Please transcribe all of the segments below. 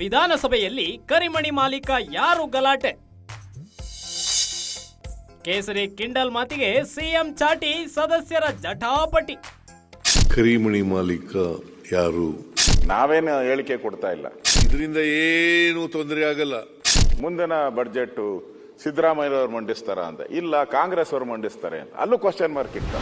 ವಿಧಾನಸಭೆಯಲ್ಲಿ ಕರಿಮಣಿ ಮಾಲೀಕ ಯಾರು ಗಲಾಟೆ? ಕೇಸರಿ ಕಿಂಡಲ್ ಮಾತಿಗೆ ಸಿಎಂ ಚಾಟಿ ಸದಸ್ಯರ ಜಟಾಪಟಿ ಕರಿಮಣಿ ಮಾಲೀಕ ಯಾರು? ನಾವೇನು ಹೇಳಿಕೆ ಕೊಡ್ತಾ ಇಲ್ಲ. ಇದರಿಂದ ಏನು ತೊಂದರೆ ಆಗಲ್ಲ. ಮುಂದಿನ ಬಡ್ಜೆಟ್ ಸಿದ್ದರಾಮಯ್ಯವ್ರು ಮಂಡಿಸ್ತಾರ ಅಂತ. ಇಲ್ಲ ಕಾಂಗ್ರೆಸ್ ಅವರು ಮಂಡಿಸ್ತಾರೆ ಅಂತ. ಅಲ್ಲೂ ಕ್ವಶನ್ ಮಾರ್ಕ್ ಇಟ್ಟ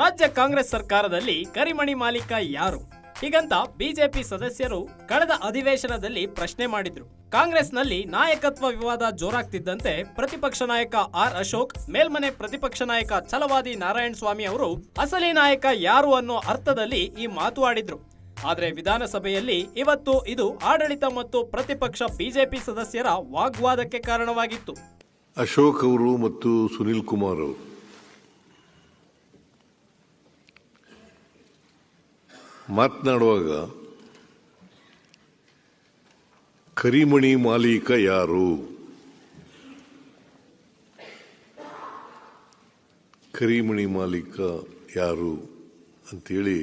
ರಾಜ್ಯ ಕಾಂಗ್ರೆಸ್ ಸರ್ಕಾರದಲ್ಲಿ ಕರಿಮಣಿ ಮಾಲೀಕ ಯಾರು? ಹೀಗಂತ ಬಿಜೆಪಿ ಸದಸ್ಯರು ಕಳೆದ ಅಧಿವೇಶನದಲ್ಲಿ ಪ್ರಶ್ನೆ ಮಾಡಿದ್ರು. ಕಾಂಗ್ರೆಸ್ನಲ್ಲಿ ನಾಯಕತ್ವ ವಿವಾದ ಜೋರಾಗ್ತಿದ್ದಂತೆ ಪ್ರತಿಪಕ್ಷ ನಾಯಕ ಆರ್ ಅಶೋಕ್, ಮೇಲ್ಮನೆ ಪ್ರತಿಪಕ್ಷ ನಾಯಕ ಛಲವಾದಿ ನಾರಾಯಣ ಸ್ವಾಮಿ ಅವರು ಅಸಲಿ ನಾಯಕ ಯಾರು ಅನ್ನೋ ಅರ್ಥದಲ್ಲಿ ಈ ಮಾತು ಆಡಿದ್ರು. ಆದರೆ ವಿಧಾನಸಭೆಯಲ್ಲಿ ಇವತ್ತು ಇದು ಆಡಳಿತ ಮತ್ತು ಪ್ರತಿಪಕ್ಷ ಬಿಜೆಪಿ ಸದಸ್ಯರ ವಾಗ್ವಾದಕ್ಕೆ ಕಾರಣವಾಗಿತ್ತು. ಅಶೋಕ್ ಅವರು ಮತ್ತು ಸುನಿಲ್ ಕುಮಾರ್ ಅವರು. ಮಾತನಾಡುವಾಗ ಕರಿಮಣಿ ಮಾಲೀಕ ಯಾರು? ಕರಿಮಣಿ ಮಾಲೀಕ ಯಾರು ಅಂತೇಳಿ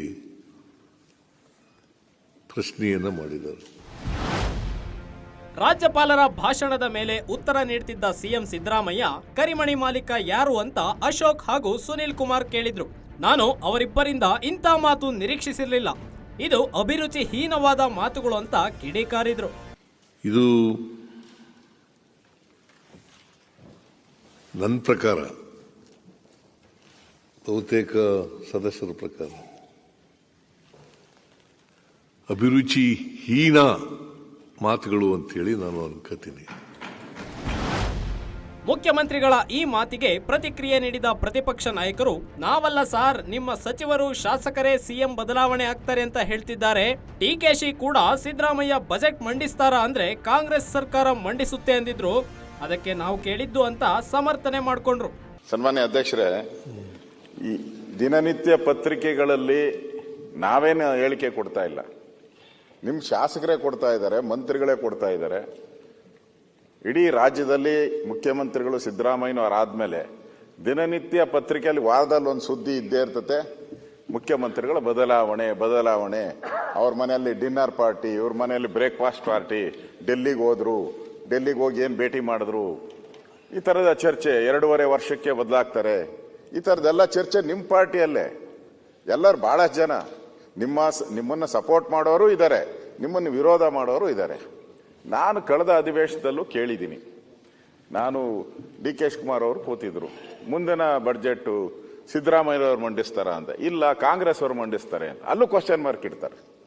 ಪ್ರಶ್ನೆಯನ್ನು ಮಾಡಿದರು. ರಾಜ್ಯಪಾಲರ ಭಾಷಣದ ಮೇಲೆ ಉತ್ತರ ನೀಡುತ್ತಿದ್ದ ಸಿಎಂ ಸಿದ್ದರಾಮಯ್ಯ, ಕರಿಮಣಿ ಮಾಲೀಕ ಯಾರು ಅಂತ ಅಶೋಕ್ ಹಾಗೂ ಸುನಿಲ್ ಕುಮಾರ್ ಕೇಳಿದ್ರು. ನಾನು ಅವರಿಬ್ಬರಿಂದ ಇಂಥ ಮಾತು ನಿರೀಕ್ಷಿಸಿರಲಿಲ್ಲ. ಇದು ಅಭಿರುಚಿ ಹೀನವಾದ ಮಾತುಗಳು ಅಂತ ಕಿಡಿಕಾರಿದ್ರು. ಇದು ನನ್ನ ಪ್ರಕಾರ, ಬಹುತೇಕ ಸದಸ್ಯರ ಪ್ರಕಾರ ಅಭಿರುಚಿ ಹೀನ ಮಾತುಗಳು ಅಂತೇಳಿ ನಾನು ಅನ್ಕೋತೀನಿ ಮುಖ್ಯಮಂತ್ರಿಗಳ ಈ ಮಾತಿಗೆ ಪ್ರತಿಕ್ರಿಯೆ ನೀಡಿದ ಪ್ರತಿಪಕ್ಷ ನಾಯಕರು, ನಾವಲ್ಲ ಸಾರ್, ನಿಮ್ಮ ಸಚಿವರು, ಶಾಸಕರೇ, ಸಿಎಂ ಬದಲಾವಣೆ ಆಗ್ತಾರೆ ಅಂತ ಹೇಳ್ತಿದ್ದಾರೆ. ಡಿಕೆಶಿ ಕೂಡ ಸಿದ್ದರಾಮಯ್ಯ ಬಜೆಟ್ ಮಂಡಿಸ್ತಾರಾ ಅಂದ್ರೆ ಕಾಂಗ್ರೆಸ್ ಸರ್ಕಾರ ಮಂಡಿಸುತ್ತೆ ಅಂದಿದ್ರು. ಅದಕ್ಕೆ ನಾವು ಕೇಳಿದ್ದು ಅಂತ ಸಮರ್ಥನೆ ಮಾಡಿಕೊಂಡ್ರು. ಸನ್ಮಾನ್ಯ ಅಧ್ಯಕ್ಷರೇ, ಈ ದಿನನಿತ್ಯ ಪತ್ರಿಕೆಗಳಲ್ಲಿ ನಾವೇನು ಹೇಳಿಕೆ ಕೊಡ್ತಾ ಇಲ್ಲ. ನಿಮ್ಮ ಶಾಸಕರೇ ಕೊಡ್ತಾ ಇದ್ದಾರೆ, ಮಂತ್ರಿಗಳೇ ಕೊಡ್ತಾ ಇದ್ದಾರೆ. ಇಡೀ ರಾಜ್ಯದಲ್ಲಿ ಮುಖ್ಯಮಂತ್ರಿಗಳು ಸಿದ್ದರಾಮಯ್ಯನವರಾದ್ಮೇಲೆ ದಿನನಿತ್ಯ ಪತ್ರಿಕೆಯಲ್ಲಿ ವಾರದಲ್ಲಿ ಒಂದು ಸುದ್ದಿ ಇದ್ದೇ ಇರ್ತತೆ. ಮುಖ್ಯಮಂತ್ರಿಗಳ ಬದಲಾವಣೆ ಬದಲಾವಣೆ. ಅವ್ರ ಮನೆಯಲ್ಲಿ ಡಿನ್ನರ್ ಪಾರ್ಟಿ, ಇವ್ರ ಮನೆಯಲ್ಲಿ ಬ್ರೇಕ್ಫಾಸ್ಟ್ ಪಾರ್ಟಿ, ಡೆಲ್ಲಿಗೆ ಹೋದ್ರು, ಡೆಲ್ಲಿಗೆ ಹೋಗಿ ಏನು ಭೇಟಿ ಮಾಡಿದ್ರು. ಈ ಥರದ ಚರ್ಚೆ ಎರಡೂವರೆ ವರ್ಷಕ್ಕೆ ಬದಲಾಗ್ತಾರೆ. ಈ ಥರದ್ದೆಲ್ಲ ಚರ್ಚೆ ನಿಮ್ಮ ಪಾರ್ಟಿಯಲ್ಲೇ. ಎಲ್ಲರೂ ಭಾಳಷ್ಟು ಜನ. ನಿಮ್ಮ ನಿಮ್ಮನ್ನು ಸಪೋರ್ಟ್ ಮಾಡೋರು ಇದ್ದಾರೆ ನಿಮ್ಮನ್ನು ವಿರೋಧ ಮಾಡೋರು ಇದ್ದಾರೆ ನಾನು ಕಳೆದ ಅಧಿವೇಶನದಲ್ಲೂ ಕೇಳಿದ್ದೀನಿ. ನಾನು ಡಿ ಕೆ ಶಿವಕುಮಾರ್ ಅವರು ಕೂತಿದ್ರು. ಮುಂದಿನ ಬಡ್ಜೆಟ್ ಸಿದ್ದರಾಮಯ್ಯವ್ರು ಮಂಡಿಸ್ತಾರ ಅಂತ. ಇಲ್ಲ, ಕಾಂಗ್ರೆಸ್ ಅವರು ಮಂಡಿಸ್ತಾರೆ ಅಲ್ಲೂ ಕ್ವಶನ್ ಮಾರ್ಕ್ ಇಡ್ತಾರೆ.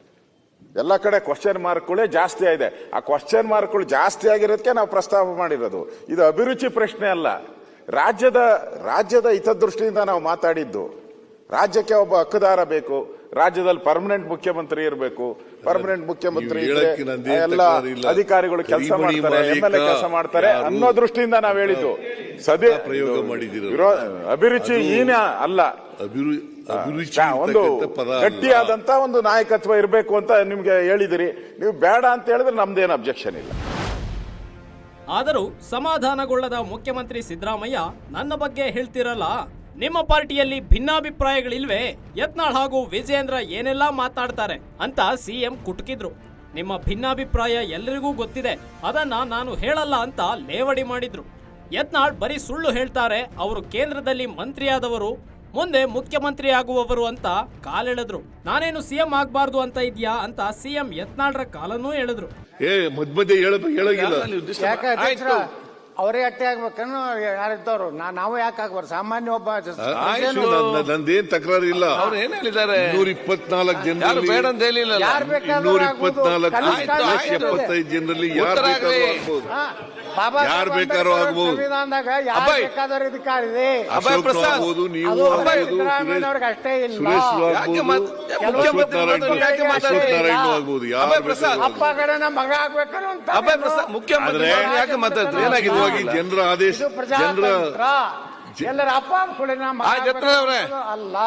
ಎಲ್ಲ ಕಡೆ ಕ್ವಶನ್ ಮಾರ್ಕ್ಗಳೇ ಜಾಸ್ತಿ ಆಗಿದೆ. ಆ ಕ್ವಶನ್ ಮಾರ್ಕ್ಗಳು ಜಾಸ್ತಿ ಆಗಿರೋದಕ್ಕೆ ನಾವು ಪ್ರಸ್ತಾಪ ಮಾಡಿರೋದು. ಇದು ಅಭಿರುಚಿ ಪ್ರಶ್ನೆ ಅಲ್ಲ. ರಾಜ್ಯದ ರಾಜ್ಯದ ಹಿತದೃಷ್ಟಿಯಿಂದ ನಾವು ಮಾತಾಡಿದ್ದು. ರಾಜ್ಯಕ್ಕೆ ಒಬ್ಬ ಹಕ್ಕುದಾರ ಬೇಕು. ರಾಜ್ಯದಲ್ಲಿ ಪರ್ಮನೆಂಟ್ ಮುಖ್ಯಮಂತ್ರಿ ಇರಬೇಕು. ಪರ್ಮನೆಂಟ್ ಮುಖ್ಯಮಂತ್ರಿ ಎಲ್ಲ ಅಧಿಕಾರಿಗಳು ಕೆಲಸ ಮಾಡ್ತಾರೆ ಎಂಎಲ್ಎ ಎ ಕೆಲಸ ಮಾಡ್ತಾರೆ ಅನ್ನೋ ದೃಷ್ಟಿಯಿಂದ ನಾವು ಹೇಳಿದ್ದು. ಸದೇ ಪ್ರಯೋಗ ಮಾಡಿದಿರೋ ಅಭಿರುಚಿ ಹೀನ ಅಲ್ಲ. ಒಂದು ಗಟ್ಟಿಯಾದಂತ ಒಂದು ನಾಯಕತ್ವ ಇರಬೇಕು ಅಂತ ನಿಮ್ಗೆ ಹೇಳಿದಿರಿ. ನೀವು ಬೇಡ ಅಂತ ಹೇಳಿದ್ರೆ ನಮ್ದೇನು ಅಬ್ಜೆಕ್ಷನ್ ಇಲ್ಲ. ಆದರೂ ಸಮಾಧಾನಗೊಳ್ಳದ ಮುಖ್ಯಮಂತ್ರಿ ಸಿದ್ದರಾಮಯ್ಯ ನನ್ನ ಬಗ್ಗೆ ಹೇಳ್ತಿರಲ್ಲ. ನಿಮ್ಮ ಪಾರ್ಟಿಯಲ್ಲಿ ಭಿನ್ನಾಭಿಪ್ರಾಯಗಳಿಲ್ವೇ? ಯತ್ನಾಳ್ ಹಾಗೂ ವಿಜಯೇಂದ್ರ ಏನೆಲ್ಲಾ ಮಾತಾಡ್ತಾರೆ ಅಂತ ಸಿಎಂ ಕುಟುಕಿದ್ರು. ನಿಮ್ಮ ಭಿನ್ನಾಭಿಪ್ರಾಯ ಎಲ್ಲರಿಗೂ ಗೊತ್ತಿದೆ ಅದನ್ನ ನಾನು ಹೇಳಲ್ಲ ಅಂತ ಲೇವಡಿ ಮಾಡಿದ್ರು. ಯತ್ನಾಳ್ ಬರೀ ಸುಳ್ಳು ಹೇಳ್ತಾರೆ ಅವರು ಕೇಂದ್ರದಲ್ಲಿ ಮಂತ್ರಿಯಾದವರು ಮುಂದೆ ಮುಖ್ಯಮಂತ್ರಿ ಆಗುವವರು ಅಂತ ಕಾಲೆಳೆದ್ರು. ನಾನೇನು ಸಿಎಂ ಆಗಬಾರ್ದು ಅಂತ ಇದ್ಯಾ ಅಂತ ಸಿಎಂ ಯತ್ನಾಳ್ರ ಕಾಲನ್ನೂ ಎಳೆದ್ರು. ಅವರೇ ಅಟ್ಟೆ ಆಗ್ಬೇಕನ್ನು ಯಾರಿದ್ದವರು ನಾ- ನಾವು ಯಾಕೆ ಆಗ್ಬಾರ್ದು ಸಾಮಾನ್ಯ ಒಬ್ಬ ಜ- ಆಯ್ತು, ನನ್- ನಂದೇನ್ ತಕರಾರು ಇಲ್ಲ ಅವ್ರು ಏನ್ ಹೇಳಿದ್ದಾರೆ ನೂರ ಇಪ್ಪತ್ನಾಲ್ಕು ಯಾರು ಜನರಲ್ಲಿ ಬೇಡ ಅಂತ ಹೇಳಿಲ್ಲ ಯಾರ್ ಬೇಕಾದ್ರೂ ಇನ್ನೂರ ಆಗ್ಬೋದು. ಇಪ್ಪತ್ನಾಲ್ಕು ಕನಿಷ್ಠ ಆಯ್ತು, ಆಯ್ತು. ಎಪ್ಪತ್ತೈದು ಜನರಲ್ಲಿ ಯಾರು ಉತ್ತರ ಬೇಕಾದ್ರೂ ಆಗ್ಲಿ. ಆಗ್ಬೋದು ಹಾ, ಬಾಬಾ ಯಾರ್ ಸಾಹೇಬ್ ಬೇಕಾದ್ರೂ ಅಂಬೇಡ್ಕರ್ ಆಗ್ಬೋದು. ಸಂವಿಧಾನದಾಗ ಯಾರು ಅಬ್ಬಾಯ್. ಬೇಕಾದವ್ರ ಅಧಿಕಾರ ಇದೆ ಅಭಯ್ ಅಶೋಕ್ ಪ್ರಸಾದ್. ಆಗ್ಬೋದು ನೀವು ಅದು ಆಗ್ಬೋದು ಅಷ್ಟೇ ಇಲ್ಲ. ಸುರೇಶ್ ಯಾಕೆ ಮಾತ್- ಆಗ್ಬೋದು ಮುಖ್ಯಮಂತ್ರಿ ಯಾಕೆ ಮಾತಾಡ್ತೀರಾ? ಏನಾಗಿದೆ ಜನರ ಆದೇಶ? ಜನರ ಎಲ್ಲರ ಅಪ್ಪ ಅಲ್ಲ.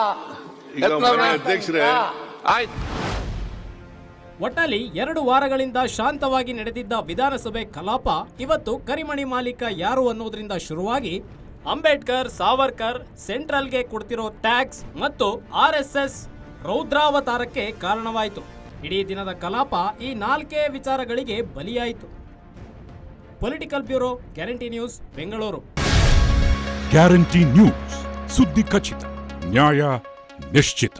ಅಧ್ಯಕ್ಷರೇ. ಆಯ್ತು. ಒಟ್ನಲ್ಲಿ ಎರಡು ವಾರಗಳಿಂದ ಶಾಂತವಾಗಿ ನಡೆದಿದ್ದ ವಿಧಾನಸಭೆ ಕಲಾಪ ಇವತ್ತು ಕರಿಮಣಿ ಮಾಲೀಕ ಯಾರು ಅನ್ನೋದ್ರಿಂದ ಶುರುವಾಗಿ ಅಂಬೇಡ್ಕರ್ ಸಾವರ್ಕರ್ ಸೆಂಟ್ರಲ್ಗೆ ಕೊಡ್ತಿರೋ ಟ್ಯಾಕ್ಸ್ ಮತ್ತು ಆರ್ ಎಸ್ ಎಸ್ ರೌದ್ರಾವತಾರಕ್ಕೆ ಕಾರಣವಾಯಿತು. ಇಡೀ ದಿನದ ಕಲಾಪ ಈ ನಾಲ್ಕೇ ವಿಚಾರಗಳಿಗೆ ಬಲಿಯಾಯಿತು. Political bureau guarantee news Bengaluru guarantee news ಸುದ್ದಿ ಖಚಿತ ನ್ಯಾಯ ನಿಶ್ಚಿತ